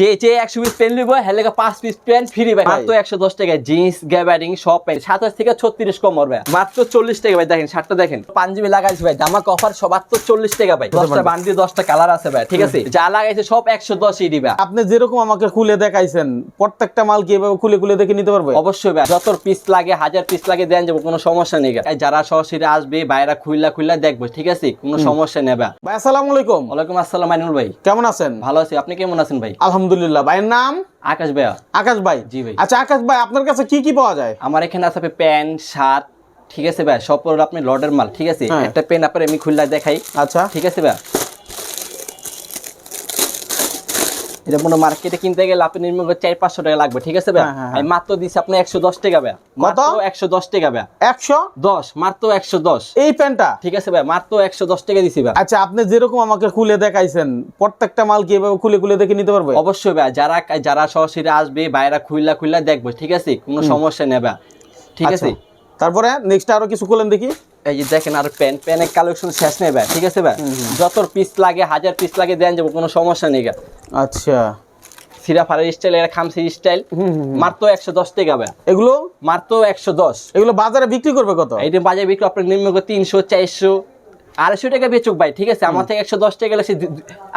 যে যে একশো পিস পেন নিবো পাঁচ পিস পেন ফ্রি ভাই। মাত্র একশো দশ টাকা জিন্স গ্যাবারিং সব পেন সাতাশ থেকে ছত্রিশ ভাই মাত্র চল্লিশ টাকা ভাই দেখেন শার্টটা দেখেন। পাঞ্জাবি লাগাইছি ভাই দামাক অফার সব মাত্র চল্লিশ টাকা ভাই। দশটা বান্ডি দশটা কালার আছে ভাই ঠিক আছে? যা লাগাইছে সব একশো দশই দিবা। আপনি যেরকম আমাকে খুলে দেখাইছেন প্রত্যেকটা মাল কি এভাবে খুলে খুলে দেখে নিতে পারবে? অবশ্যই ভাই যত পিস লাগে হাজার পিস লাগে দেন যাব কোনো সমস্যা নেই। যারা সরাসরি আসবে বাইরা খুললা খুললা দেখব ঠিক আছে? কোনো সমস্যা নেবে ভাই আসসালামু আলাইকুম। ওয়ালাইকুম আসসালাম মাইনুল ভাই। কেমন আছেন? ভালো আছি আপনি কেমন আছেন ভাই? আলহামদুলিল্লাহ ভাইয়ের নাম? আকাশ ভাইয়া। আকাশ ভাই। জি ভাই। আচ্ছা আকাশ ভাই আপনার কাছে কি কি পাওয়া যায়? আমার এখানে আছে প্যান্ট শার্ট ঠিক আছে ভাই সব আপনি লর্ডের মাল ঠিক আছে? হ্যাঁ। একটা পেন আপনার আমি খুললা দেখাই। আচ্ছা। ঠিক আছে ভাই? এটা মনে মার্কেটে কিনতে গেলে আপনি নির্মাণ চার পাঁচশো টাকা লাগবে ঠিক আছে ভাই? হ্যাঁ, হ্যাঁ, আমি মাত্র দিচ্ছি আপনি একশো দশ টাকা ভাই। একশো দশ টাকা ভাই। একশো দশ? মাত্র একশো দশ। এই প্যান্টটা? ঠিক আছে ভাই মাত্র একশো দশ টাকা দিছি ভাই। আচ্ছা আপনি যেরকম আমাকে খুলে দেখাইছেন প্রত্যেকটা মাল কি এভাবে খুলে খুলে দেখে নিতে পারবে? অবশ্যই ভাই যারা যারা সরাসরি আসবে বাইরা খুললা খুললা দেখব ঠিক আছে? কোনো সমস্যা নেবে ঠিক আচ্ছা, আছে? তারপরে নেক্সট আরও কিছু খুলেন দেখি। এই যে দেখেন আর প্যান প্যানের কালেকশন শেষ নেই ভাই ঠিক আছে ভাই? যত পিস লাগে হাজার পিস লাগে দেন যাব কোনো সমস্যা নেই গা। আচ্ছা। সিরা ফারের স্টাইল এর খামসি স্টাইল মাত্র একশো দশ টাকা ভাই। এগুলো? মাত্র একশো দশ। এগুলো বাজারে বিক্রি করবে কত? বাজারে বিক্রি আপনার নিম্ন তিনশো চারশো আড়াইশো টাকা বেচুক ভাই ঠিক আছে? আমার থেকে একশো দশ টাকা গেলে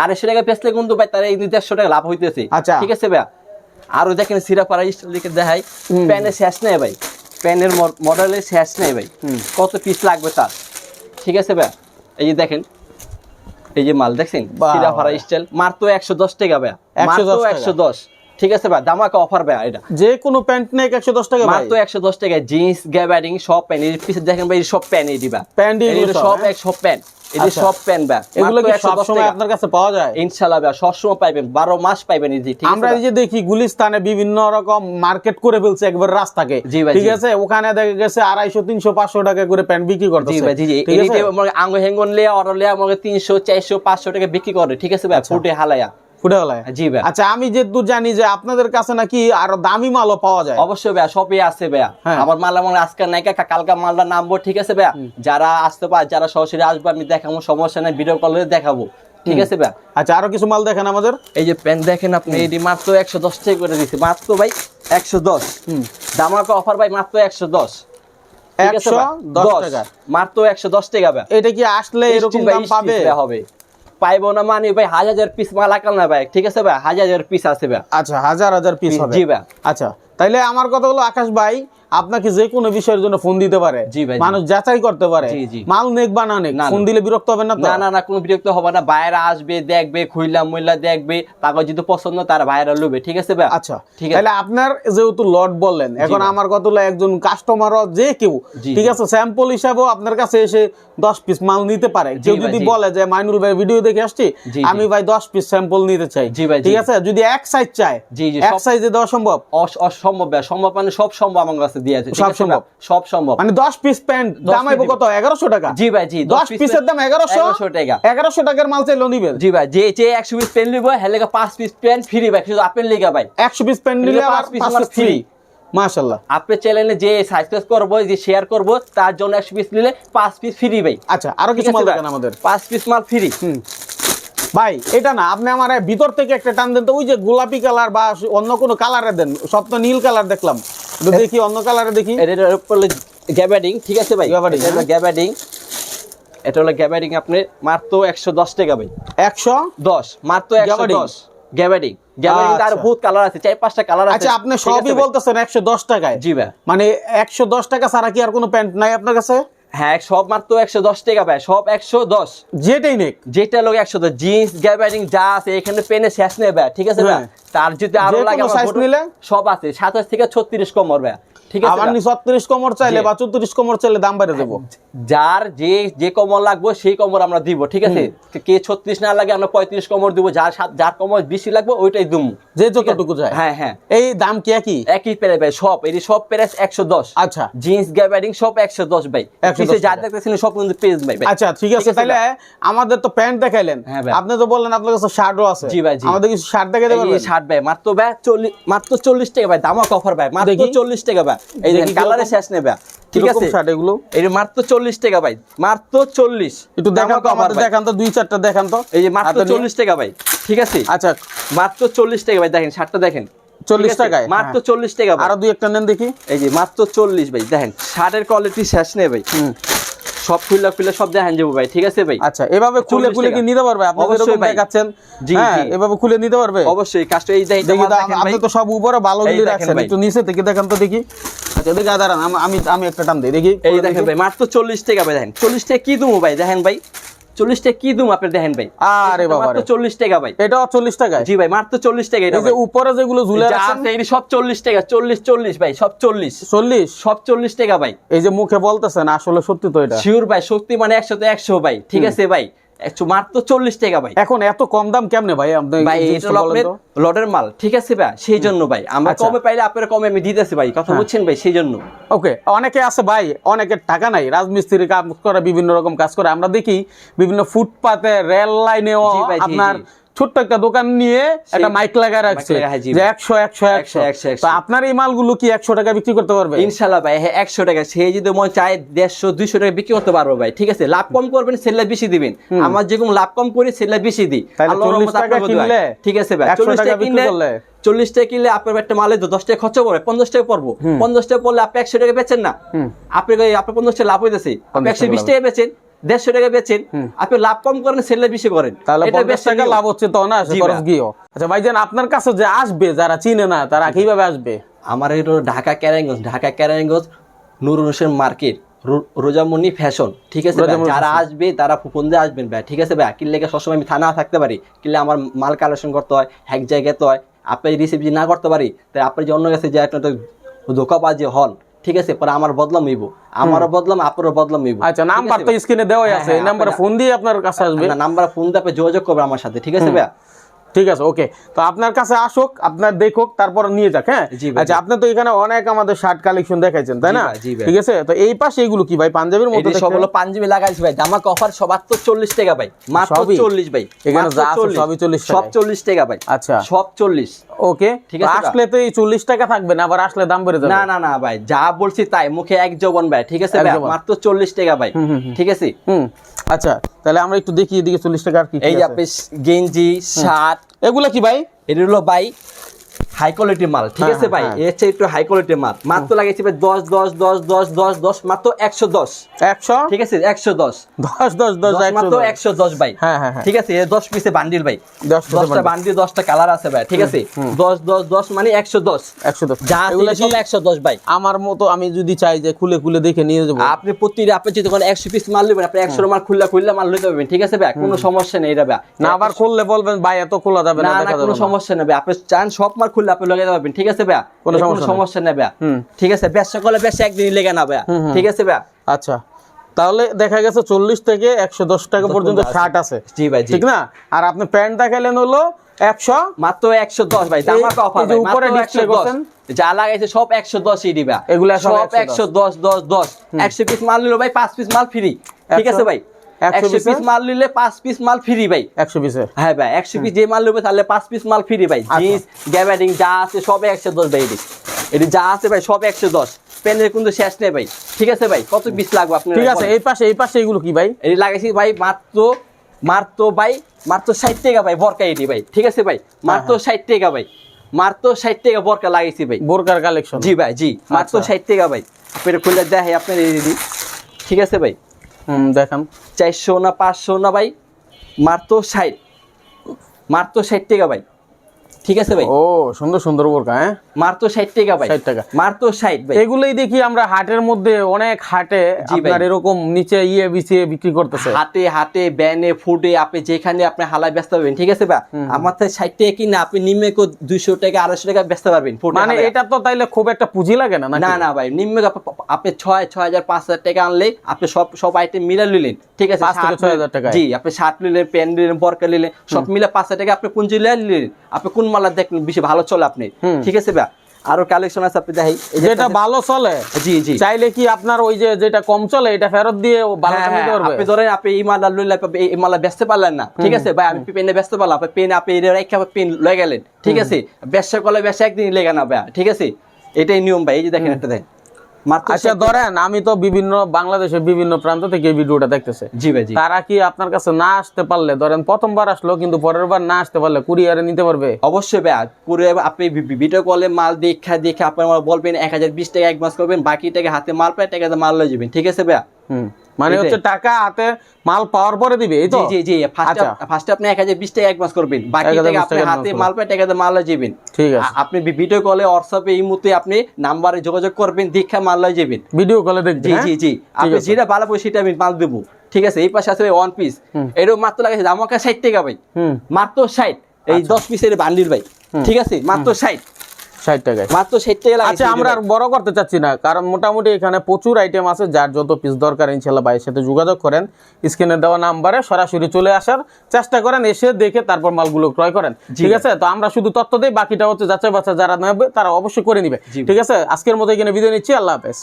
আড়াইশো টাকা বেচলে কিন্তু ভাই তার এই দেড়শো টাকা লাভ হইতেছে। আচ্ছা। ঠিক আছে ভাই? আরও দেখেন সিরা স্টাইল দিকে দেখাই। প্যানের শেষ নেই ভাই। প্যানের মডেলের শেষ নেই ভাই। কত পিস লাগবে তার? ঠিক আছে ভাই? এই যে দেখেন এই যে মাল দেখছেন? সিরা ফারা। স্টাইল মাত্র একশো দশ টাকা ভাই 110 মাত্র একশো দশ। ঠিক আছে ভাই দামাকা অফার ভাই এটা। যে কোনো প্যান্ট নেই একশো দশ টাকা ভাই। মাত্র একশো দশ টাকা জিন্স গ্যাবারিং সব প্যান্ট এই পিছে দেখেন ভাই সব প্যান্ট এই দিবা। প্যান্ট এই সব, সব? এক সব প্যান্ট এই যে আচ্ছা। সব ব্যাগ এগুলো কি সব সময় আপনার কাছে পাওয়া যায়? ইনশাআল্লাহ ভাই সবসময় পাইবেন বারো মাস পাইবেন এই ঠিক আমরা এই যে দেখি গুলিস্তানে বিভিন্ন রকম মার্কেট করে ফেলছে একবার রাস্তাকে। জি ভাই, ঠিক আছে? ওখানে দেখা গেছে আড়াইশো তিনশো পাঁচশো টাকা করে প্যান্ট বিক্রি জি ভাই জি জি। ঠিক আছে? আঙ্গ হেঙ্গন লিয়া অর্ডার লিয়া আমাকে তিনশো চারশো পাঁচশো টাকা বিক্রি করে ঠিক আছে ভাই? ফুটে হালায়া। ফুটে জি ভাই। আচ্ছা আমি যেহেতু জানি যে আপনাদের কাছে নাকি আরও দামি মালও পাওয়া যায়। অবশ্যই ভাইয়া সবই আছে ভাইয়া। হ্যাঁ। আমার মাল আমার আজকে নাই কালকা মালটা নামবো ঠিক আছে ভাইয়া? যারা আসতে পারে যারা সরাসরি আসবে আমি দেখাবো সমস্যা নাই ভিডিও কলে দেখাবো। ঠিক আছে ভাইয়া? আচ্ছা আরও কিছু মাল দেখেন আমাদের? এই যে প্যান্ট দেখেন আপনি এটি মাত্র একশো দশ টাকা করে দিচ্ছি মাত্র ভাই একশো দশ। দামাকা অফার ভাই মাত্র একশো দশ। ভাই? 110 টাকা। মাত্র একশো দশ টাকা এটা কি আসলে এরকম দাম পাবে? হবে। পাইবো না মানে ভাই হাজার হাজার পিস মাল আকাল না ভাই ঠিক আছে ভাই? হাজার হাজার পিস আছে ভাই। আচ্ছা হাজার হাজার পিস হবে। জি ভাই। আচ্ছা তাইলে আমার কথা হলো আকাশ ভাই আপনাকে যে কোনো বিষয়ের জন্য ফোন দিতে পারে। মানুষ যাচাই করতে পারে। মাল নেক বা না নেক। ফোন দিলে বিরক্ত হবেন না না না না কোনো বিরক্ত হবে না। বাইরে আসবে দেখবে খুইলা মুইলা দেখবে তাকে যদি পছন্দ তার বাইরে লুবে ঠিক আছে ভাই? আচ্ছা ঠিক আছে। তাহলে আপনার যেহেতু লট বললেন এখন আমার কথা হলো একজন কাস্টমারও যে কেউ ঠিক আছে? স্যাম্পল হিসাবেও আপনার কাছে এসে দশ পিস মাল নিতে পারে। কেউ যদি বলে যে মাইনুল ভাই ভিডিও দেখে আসছি? আমি ভাই দশ পিস স্যাম্পল নিতে চাই। জি ভাই, ঠিক আছে? যদি এক সাইজ চায় এক সাইজে দেওয়া সম্ভব? ভাই সম্ভব মানে সব সম্ভব আমার কাছে দিয়ে আছে সব সম্ভব? সব সম্ভব। মানে দশ পিস প্যান্ট দামাইবো কত? টাকা? জি ভাই জি দশ piece পিসের দাম এগারোশো? 1100 টাকা। টাকার মাল নিবেন? জি ভাই যে যে একশো পিস পেন নিবো হেলে পাঁচ পিস পেন ফ্রি ভাই শুধু আপেল লিগা ভাই। একশো পিস প্যান্ট নিলে পাঁচ পিস ফ্রি। মাশাল্লাহ আপনি চ্যানেলে যে সাবস্ক্রাইব করব যে শেয়ার করব তার জন্য একশো পিস নিলে পাঁচ পিস ফ্রি ভাই। আচ্ছা আরও কিছু মাল দেখেন আমাদের। পাঁচ পিস মাল ফ্রি ভাই এটা না আপনি আমার ভিতর থেকে একটা টান দেন তো ওই যে গোলাপি কালার বা অন্য কোনো কালারে দেন সব তো নীল কালার দেখলাম। দেখি অন্য কালারে দেখি। গ্যাবাডিং ঠিক আছে ভাই? গ্যাবার্ডিং, এটা হলো হ্যাঁ। গ্যাবাডিং এটা হলো গ্যাবাডিং আপনি মাত্র একশো দশ টাকা ভাই। একশো দশ? মাত্র একশো দশ। গ্যাবাডিং গ্যাবাডিং আর আচ্ছা। বহুত কালার আছে চার পাঁচটা কালার আছে। আচ্ছা আপনি সবই বলতেছেন একশো দশ টাকায়। জি ভাই। মানে একশো দশ টাকা ছাড়া কি আর কোনো প্যান্ট নাই আপনার কাছে? হ্যাঁ সব মাত্র একশো দশ টাকা পায় সব একশো দশ যেটাই নেক যেটা লোক একশো দশ জিন্স গ্যাবারিং যা আছে এখানে পেনে শেষ নেই ভাই ঠিক আছে ভাই হ্যাঁ। তার যদি আরও লাগে? সব আছে সাতাশ থেকে ছত্রিশ কমর ভাই ঠিক আছে কমর চাইলে বা চৌত্রিশ কমর চাইলে দাম বেড়ে দেবো। যার যে যে কমর লাগবে সেই কমর আমরা দিব ঠিক আছে? কে ছত্রিশ না লাগে আমরা পঁয়ত্রিশ কমর দিব যার যার কমর বেশি লাগবে ওইটাই দুম। যে যতটুকু যায়। হ্যাঁ হ্যাঁ। এই দাম কি একই? একই প্রাইস ভাই সব। এটি সব প্রাইস একশো দশ। আচ্ছা। জিন্স গ্যাবারিং সব একশো দশ ভাই। 110 পিছে যা দেখতেছেন সব কিন্তু পেজ ভাই ভাই। আচ্ছা ঠিক আছে তাহলে আমাদের তো প্যান্ট দেখাইলেন। হ্যাঁ। আপনি তো বললেন আপনার কাছে শার্টও আছে। জি ভাই, জি। আমাদের কিছু শার্ট দেখাতে এই পারবেন? শার্ট ভাই মাত্র ভাই চল্লিশ মাত্র চল্লিশ টাকা ভাই দামা কফার ভাই মাত্র দেখি। চল্লিশ টাকা ভাই। এই দেখেন কালারে শেষ নেবে। ঠিক আছে? শার্ট এগুলো? এটা মাত্র চল্লিশ টাকা ভাই মাত্র চল্লিশ। একটু দেখান তো আমাদের দেখান তো দুই চারটা দেখান তো। এই যে মাত্র হাতে নিয়ে। চল্লিশ টাকা ভাই ঠিক আছে? আচ্ছা। মাত্র চল্লিশ টাকা ভাই দেখেন শার্টটা দেখেন। 40 টাকায়? মাত্র হ্যাঁ। চল্লিশ টাকা আরও দুই একটা নেন দেখি। এই যে মাত্র চল্লিশ ভাই দেখেন শার্টের কোয়ালিটি শেষ নেই ভাই। সব ফুলা ফুলা সব দেখেন যাব ভাই ঠিক আছে ভাই? আচ্ছা এভাবে খুলে খুলে কি নিতে পারবে? আপনি অবশ্যই যেরকম। দেখাচ্ছেন জি, হ্যাঁ জি। এভাবে খুলে নিতে পারবে? অবশ্যই কাজটা এই দেখেন আপনি তো সব উপরে ভালো গুলি রাখছেন একটু নিচে থেকে দেখেন তো দেখি। আচ্ছা দেখি দাঁড়ান আমি আমি একটা টান দিই দেখি। এই দেখেন ভাই মাত্র চল্লিশ টাকা ভাই দেখেন। চল্লিশ টাকা কি দেবো ভাই দেখেন ভাই। চল্লিশ টাকা কি দুম আপনি দেখেন ভাই? আরে বাবা চল্লিশ টাকা ভাই। এটা চল্লিশ টাকা জি ভাই মাত্র চল্লিশ টাকা এটা এই যে উপরে যেগুলো ঝুলে যা আছে, এই সব চল্লিশ টাকা চল্লিশ চল্লিশ ভাই সব চল্লিশ। চল্লিশ? সব চল্লিশ টাকা ভাই। এই যে মুখে বলতেছেন আসলে সত্যি তো এটা। শিওর ভাই শক্তি মানে একশো তো একশো ভাই ঠিক আছে ভাই। মাত্র চল্লিশ টাকা ভাই। এখন এত কম দাম কেমনে ভাই। লটের মাল ঠিক আছে ভাই? সেই জন্য ভাই। আমরা আচ্ছা। কমে পাইলে আপনারা কমে আমি দিতেছি ভাই। কথা হ্যাঁ। বুঝছেন ভাই? সেই জন্য। ওকে অনেকে আছে ভাই অনেকের টাকা নাই। রাজমিস্ত্রি কাজ করে বিভিন্ন রকম কাজ করে। আমরা দেখি বিভিন্ন ফুটপাতে রেল লাইনেও জি আপনার। ছোট্ট একটা দোকান নিয়ে একটা মাইক লাগায় রাখছে যে একশো একশো একশো। তো আপনার এই মালগুলো কি একশো টাকা বিক্রি করতে পারবে? ইনশাল্লাহ ভাই হ্যাঁ একশো টাকা। সে যদি মনে চায় দেড়শো দুইশো টাকা বিক্রি করতে পারব ভাই ঠিক আছে? লাভ কম করবেন সেলে বেশি দিবেন। আমার যেরকম লাভ কম করি সেলে বেশি দিই। তাহলে আল্লাহর 40 রহমতে টাকা আপনার বোধ। কিনলে, ঠিক আছে ভাই চল্লিশ টাকা কিনলে করলে। চল্লিশ টাকা কিনলে আপনার একটা মালে দশ টাকা খরচ পড়বে পঞ্চাশ টাকা পড়ব। পঞ্চাশ টাকা পড়লে আপনি একশো টাকা বেচেন না। আপনি আপনার পঞ্চাশ টাকা লাভ হইতেছে। আপনি একশো বিশ টাকা বেচেন। দেড়শো টাকা বেচেন। আপনি লাভ কম করেন সেলে বেশি করেন। তাহলে পঞ্চাশ টাকা লাভ হচ্ছে তো না খরচ গিয়েও। আচ্ছা ভাইজান আপনার কাছে যে আসবে যারা চিনে না তারা কীভাবে আসবে? আমার এটা ঢাকা ক্যারাঙ্গঞ্জ ঢাকা ক্যারাঙ্গঞ্জ নুর হোসেন মার্কেট রো- রোজামণি ফ্যাশন ঠিক আছে যারা আসবে তারা ফোন দিয়ে আসবেন ভাই ঠিক আছে ভাই? কিনলে সবসময় আমি থানা থাকতে পারি কিনলে আমার মাল কালেকশন করতে হয় এক জায়গায় তো হয়। আপনি রিসিভ না করতে পারি তাই আপনি যে অন্য কাছে যে একটা ধোকাবাজি হন ঠিক আছে পরে আমার বদলাম হইব। আমারও বদলাম আপনারও বদলাম হইব। আচ্ছা নাম্বার তো স্ক্রিনে দেওয়াই হ্যাঁ, আছে এই হ্যাঁ, নাম্বারে ফোন দিয়ে আপনার কাছে আসবে। না নাম্বার ফোন দিয়ে আপনি যোগাযোগ করবে আমার সাথে ঠিক আছে ভাই ঠিক আছে ওকে তো আপনার কাছে আসুক আপনার দেখুক তারপর নিয়ে যাক হ্যাঁ? আচ্ছা আপনি তো এখানে অনেক আমাদের শার্ট কালেকশন দেখাইছেন তাই না। ঠিক আছে তো এই পাশে এগুলো কি ভাই পাঞ্জাবির মতো সব হলো পাঞ্জাবি লাগাইছি ভাই দামাক অফার সব মাত্র চল্লিশ টাকা ভাই মাত্র সবই? চল্লিশ ভাই এখানে যা আছে সবই 40 সব টাকায়। চল্লিশ টাকা ভাই আচ্ছা। সব চল্লিশ। ওকে ঠিক আছে, আসলে তো এই চল্লিশ টাকা থাকবে না আবার আসলে দাম বেড়ে যাবে। না না না ভাই যা বলছি তাই মুখে এক জবন ভাই ঠিক আছে ভাই? মাত্র চল্লিশ টাকা ভাই ঠিক আছে? হুম আচ্ছা তাহলে আমরা একটু দেখি এদিকে চল্লিশ টাকা আর কি কি এই যে আপনি গেঞ্জি শার্ট এগুলা কি ভাই? এটা হলো ভাই হাই কোয়ালিটির মাল ঠিক হ্যাঁ, আছে ভাই? হ্যাঁ। এর চেয়ে একটু হাই কোয়ালিটির মাল। মাত্র লাগাইছি ভাই দশ দশ দশ দশ দশ দশ মাত্র একশো দশ। একশো? ঠিক আছে একশো দশ। দশ দশ দশ মাত্র। একশো দশ ভাই। হ্যাঁ, হ্যাঁ, হ্যাঁ। ঠিক আছে দশ পিসে বান্ডিল ভাই। দশটা। বান্ডিল দশটা কালার আছে ভাই ঠিক আছে? দশ দশ দশ মানে একশো দশ। একশো দশ। যা সব একশো দশ ভাই। আমার মতো আমি যদি চাই যে খুলে খুলে দেখে নিয়ে যাব। আপনি প্রতি আপনি যদি কোনো একশো পিস মাল নেবেন আপনি একশো মাল খুললে খুললে মাল লইতে পারবেন ঠিক আছে ভাই? কোনো সমস্যা নেই এটা ভাই। না আবার খুললে বলবেন ভাই এত খোলা যাবে না কোনো। সমস্যা নেই আপনি চান সব মাল খুললে আপনি লাগাতে পারবেন ঠিক আছে ভাই কোনো সমস্যা নেই। সমস্যা নেই ভাই হুম। ঠিক আছে ব্যবসা করলে ব্যবসা একদিনই লেগে না ভাই ঠিক আছে ভাই আচ্ছা। তাহলে দেখা গেছে চল্লিশ থেকে একশো দশ টাকা পর্যন্ত শার্ট আছে। জি ভাই ঠিক না? আর আপনি প্যান্ট দেখালেন হলো একশো। মাত্র একশো দশ ভাই দামাকা অফার ভাই উপরে দশ। করছেন? যা লাগাইছে সব একশো দশই দিবা। এগুলা সব একশো দশ। দশ দশ একশো পিস মাল নিলো ভাই পাঁচ পিস মাল ফ্রি ঠিক আছে ভাই? 100 একশো পিস মাল নিলে পাঁচ পিস মাল ফ্রি ভাই। একশো পিসে হ্যাঁ ভাই একশো পিস যে মাল নেবে তাহলে পাঁচ পিস মাল ফ্রি ভাই। আচ্ছা। জিন্স গ্যাবারিং যা আছে সব একশো দশ ভাই এটি এটি যা আছে ভাই সব একশো দশ। পেনের কিন্তু শেষ নেই ভাই। ঠিক আছে ভাই কত পিস লাগবে আপনার ঠিক আছে এই পাশে এই পাশে এগুলো কি ভাই? এটি লাগাইছি ভাই মাত্র মাত্র ভাই মাত্র ষাট টাকা ভাই বরকা এটি ভাই। ঠিক আছে ভাই মাত্র হ্যাঁ, ষাট টাকা ভাই। মাত্র ষাট টাকা বরকা লাগাইছি ভাই। বোরকার কালেকশন জি ভাই জি মাত্র আচ্ছা। ষাট টাকা ভাই। আপনি খুলে দেখে আপনার এই ঠিক আছে ভাই। দেখান চারশো না পাঁচশো না ভাই? মাত্র ষাট। মাত্র ষাট টাকা ভাই। ঠিক আছে ভাই? ও, সুন্দর সুন্দর বোরকা হ্যাঁ? মাত্র ষাট টাকা ভাই। 60 টাকা। মাত্র ষাট ভাই। এগুলোই দেখি আমরা হাটের মধ্যে অনেক হাটে আপনার এরকম নিচে ইয়ে বিছিয়ে বিক্রি করতেছে। হাটে হাটে ব্যানে আপনি যেখানে আপনি হালায় ব্যস্ত ঠিক আছে ভাই? আমার থেকে ষাট টাকা কিনে আপনি নিম্নে দুইশো টাকা আড়াইশো টাকা ব্যস্ত পারবেন মানে এটা তো তাইলে খুব একটা পুঁজি লাগে না না না ভাই নিম্ন আপনি ছয় ছয় হাজার পাঁচ হাজার টাকা আনলে আপনি সব সব আইটেম মিলে নিলেন ঠিক আছে? পাঁচ থেকে ছয় হাজার টাকায়। জি আপনি শার্ট নিলেন প্যান্ট নিলেন বরকা নিলেন সব মিলে পাঁচ হাজার টাকা আপনি লিয়ে নিলেন। আপনি কোন মালা দেখলেন বেশি ভালো চলে আপনি ঠিক আছে ভাই? আরও কালেকশন আছে আপনি দেখাই যেটা ভালো চলে জি জি। চাইলে কি আপনার ওই যে যেটা কম চলে এটা ফেরত দিয়ে ভালো চলে নিতে পারবে? আপনি ধরেন আপনি এই মালা লইলে পাবে এই মালা বেচতে পারলেন না ঠিক আছে? ভাই আমি পেনে বেচতে পারলাম আপনি পেন আপনি এর একটা পেন লয়ে গেলেন ঠিক আছে? ব্যবসা কলে ব্যবসা একদিন লেগে না ভাই ঠিক আছে? এটাই নিয়ম ভাই এই যে দেখেন একটা দেখেন। আচ্ছা ধরেন আমি তো বিভিন্ন বাংলাদেশের বিভিন্ন প্রান্ত থেকে এই ভিডিওটা দেখতেছে। জি ভাই তারা কি আপনার কাছে না আসতে পারলে ধরেন প্রথমবার আসলো কিন্তু পরের বার না আসতে পারলে কুরিয়ারে নিতে পারবে? অবশ্যই ভাই কুরিয়ার আপনি ভিডিও কলে মাল দেখা দেখে আপনি আমার বলবেন এক হাজার বিশ টাকা অ্যাডভান্স করবেন বাকি টাকা হাতে মাল পায় টাকা মাল লয়ে যাবেন ঠিক আছে ভাইয়া হুম। মানে হচ্ছে টাকা হাতে মাল পাওয়ার পরে দিবে এই তো? জি জি ফার্স্টে আচ্ছা। আপনি এক হাজার বিশ টাকা অ্যাডভান্স করবেন। বাকি টাকা আপনি হাতে মাল পায় টাকা মাল যাবেন। ঠিক আছে। আপনি ভিডিও কলে হোয়াটসঅ্যাপে এই মুহূর্তে আপনি নাম্বারে যোগাযোগ করবেন দেখা মাল লয়ে যাবেন। ভিডিও কলে দেখবে জি জি জি। আপনি যেটা ভালো বই সেটা আমি মাল দেবো। ঠিক আছে? এই পাশে আছে ওয়ান পিস এরকম মাত্র লাগাইছে আমাকে ষাট টাকা ভাই। মাত্র ষাট। এই দশ পিসের বান্ডিল ভাই। ঠিক আছে? মাত্র ষাট। ষাট টাকায়। মাত্র ষাট টাকা আচ্ছা আমরা আর বড় করতে চাচ্ছি না কারণ মোটামুটি এখানে প্রচুর আইটেম আছে যার যত পিস দরকার ইনশাল্লাহ ভাইয়ের সাথে যোগাযোগ করেন। স্ক্রিনে দেওয়া নাম্বারে সরাসরি চলে আসার চেষ্টা করেন এসে দেখে তারপর মালগুলো ক্রয় করেন। ঠিক আছে? তো আমরা শুধু তথ্য দিই বাকিটা হচ্ছে যাচাই বাচ্চা যারা নেবে তারা অবশ্যই করে নিবে। ঠিক আছে? আজকের মতো এখানে বিদায় নিচ্ছি আল্লাহ হাফেজ।